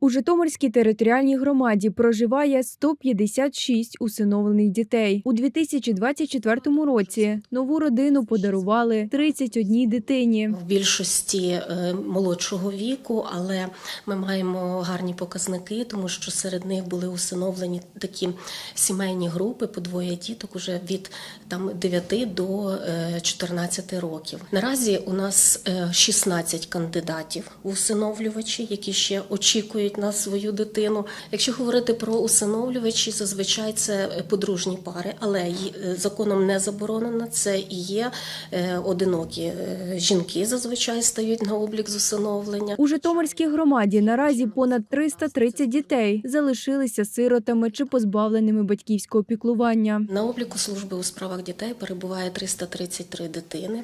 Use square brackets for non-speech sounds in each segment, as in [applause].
У Житомирській територіальній громаді проживає 156 усиновлених дітей. У 2024 році нову родину подарували 31 дитині. в більшості е, молодшого віку, але ми маємо гарні показники, тому що серед них були усиновлені такі сімейні групи по двоє діток уже від там 9 до е, 14 років. Наразі у нас е, 16 кандидатів в усиновлювачі, які ще очікують на свою дитину. Якщо говорити про усиновлювачі, зазвичай це е, подружні пари, але е, законом не заборонено. Це і є е, одинокі жінки зазвичай стають на облік з усиновлення. У Житомирській громаді наразі понад 330 дітей залишилися сиротами чи позбавленими батьківського піклування. На обліку служби у справах дітей перебуває 333 дитини,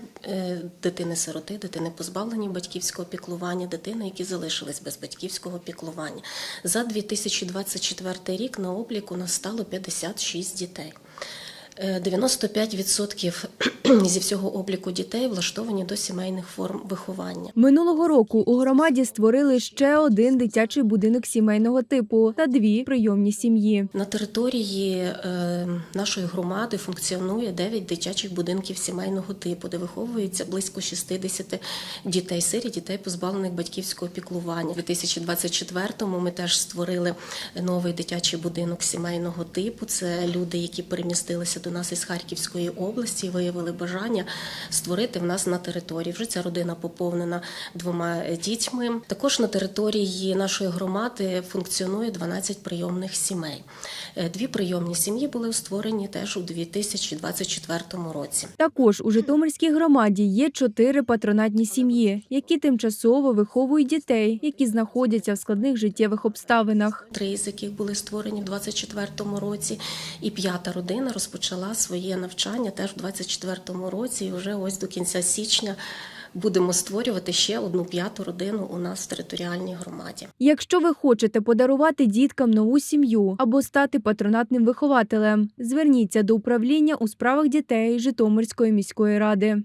дитини-сироти, дитини позбавлені батьківського піклування, дитини, які залишились без батьківського піклування. За 2024 рік на обліку нас стало 56 дітей. Е, 95% [clears throat] зі всього обліку дітей влаштовані до сімейних форм виховання. Минулого року у громаді створили ще один дитячий будинок сімейного типу та дві прийомні сім'ї. На території е, нашої громади функціонує 9 дитячих будинків сімейного типу, де виховується близько 60 дітей сирі, дітей позбавлених батьківського піклування. У 2024-му ми теж створили новий дитячий будинок сімейного типу. Це люди, які перемістилися до нас із Харківської області, і виявили бажання створити в нас на території. Вже ця родина поповнена двома дітьми. Також на території нашої громади функціонує 12 прийомних сімей. Е, Дві прийомні сім'ї були створені теж у 2024 році. Також у Житомирській громаді є чотири патронатні сім'ї, які тимчасово виховують дітей, які знаходяться в складних життєвих обставинах. Три з яких були створені в 2024 році, і п'ята родина розпочала своє навчання теж в 2024 році. І вже ось до кінця січня будемо створювати ще одну п'яту родину у нас в територіальній громаді. Якщо ви хочете подарувати діткам нову сім'ю або стати патронатним вихователем, зверніться до управління у справах дітей Житомирської міської ради.